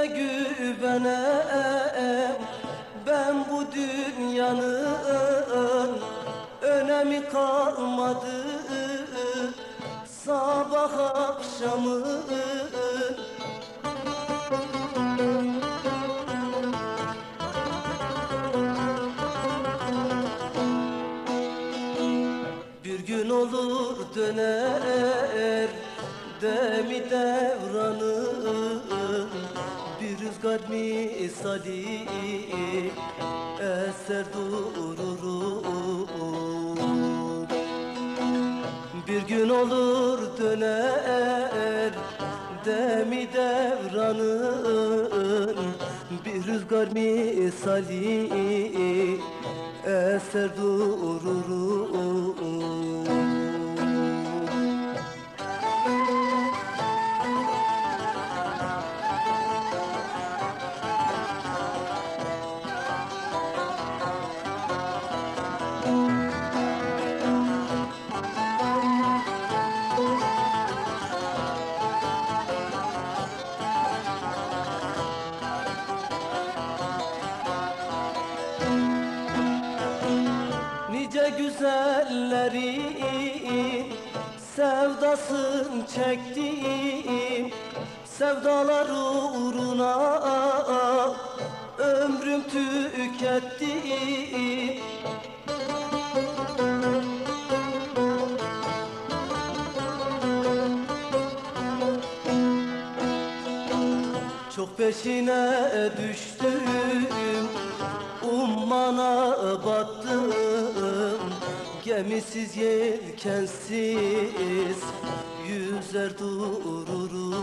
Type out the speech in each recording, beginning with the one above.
Neyine güvenem ben bu dünyanın önemi kalmadı. Sabah akşamı Bir gün olur döner demi devranın Rüzgar misali eser dururum Bir gün olur döner demi devranın. Bir rüzgar misali eser dururum güzellerin sevdasın çektim Sevdalar uğruna ömrüm tüketti. Çok peşine düştüm Ummana battım Gemisiz yelkensiz Yüzer dururum.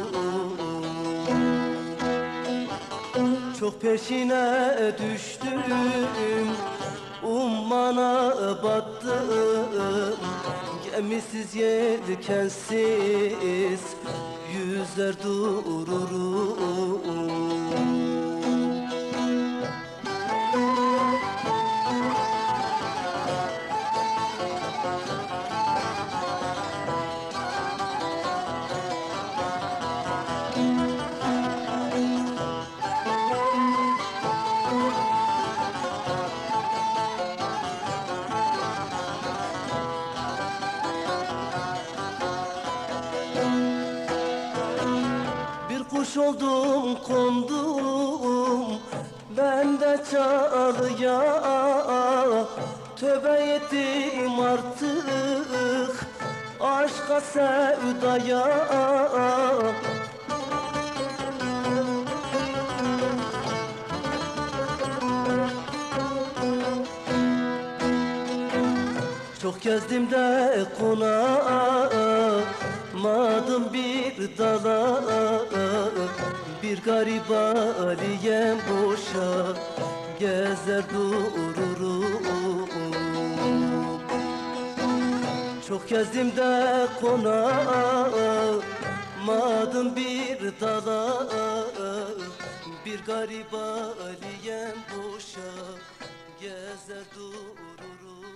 Çok peşine düştüm Ummana battım. Gemisiz yelkensiz Yüzer dururum kuş oldum kondum. Ben de çalıya Tövbe ettim artık. Aşka sevdaya. Çok gezdim de konamadım bir dala Bir garip aliyem boşa gezer dururum. Çok gezdim de konamadım bir dala Bir garip aliyem boşa gezer dururum